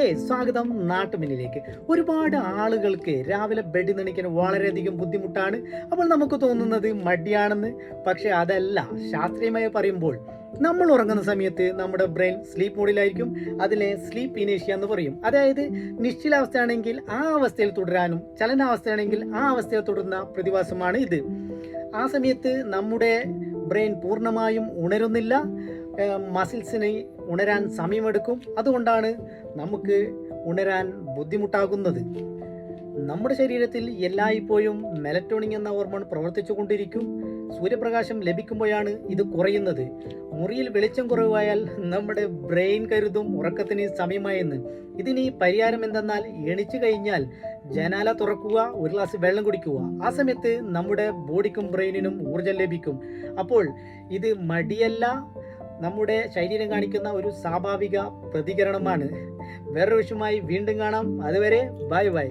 സ്വാഗതം നാട്ടുമിന്നിലേക്ക്. ഒരുപാട് ആളുകൾക്ക് രാവിലെ ബെഡിൽ നിണിക്കാൻ വളരെയധികം ബുദ്ധിമുട്ടാണ്. അപ്പോൾ നമുക്ക് തോന്നുന്നത് മടിയാണെന്ന്. പക്ഷെ അതല്ല ശാസ്ത്രീയമായി പറയുമ്പോൾ നമ്മൾ ഉറങ്ങുന്ന സമയത്ത് നമ്മുടെ ബ്രെയിൻ സ്ലീപ്പ് മോഡിലായിരിക്കും. അതിലെ സ്ലീപ്പ് ഇനേഷ്യ എന്ന് പറയും. അതായത് നിശ്ചലാവസ്ഥയാണെങ്കിൽ ആ അവസ്ഥയിൽ തുടരാനും ചലനാവസ്ഥയാണെങ്കിൽ ആ അവസ്ഥയിൽ തുടരുന്ന പ്രതിഭാസമാണ് ഇത്. ആ സമയത്ത് നമ്മുടെ ബ്രെയിൻ പൂർണമായും ഉണരുന്നില്ല. മസിൽസിന് ഉണരാൻ സമയമെടുക്കും. അതുകൊണ്ടാണ് നമുക്ക് ഉണരാൻ ബുദ്ധിമുട്ടാകുന്നത്. നമ്മുടെ ശരീരത്തിൽ എല്ലായ്പ്പോഴും മെലറ്റോണിൻ എന്ന ഹോർമോൺ പ്രവർത്തിച്ചു കൊണ്ടിരിക്കും സൂര്യപ്രകാശം ലഭിക്കുമ്പോഴാണ് ഇത് കുറയുന്നത്. മുറിയിൽ വെളിച്ചം കുറവായാൽ നമ്മുടെ ബ്രെയിൻ കരുതും ഉറക്കത്തിന് സമയമായെന്ന്. ഇതിന് പരിഹാരം എന്തെന്നാൽ എണിച്ചു കഴിഞ്ഞാൽ ജനാല തുറക്കുക ഒരു ഗ്ലാസ് വെള്ളം കുടിക്കുക. ആ സമയത്ത് നമ്മുടെ ബോഡിക്കും ബ്രെയിനിനും ഊർജം ലഭിക്കും. അപ്പോൾ ഇത് മടിയല്ല നമ്മുടെ ശരീരം കാണിക്കുന്ന ഒരു സ്വാഭാവിക പ്രതികരണമാണ്. വേറൊരു വിഷയമായി വീണ്ടും കാണാം. അതുവരെ ബൈ ബൈ.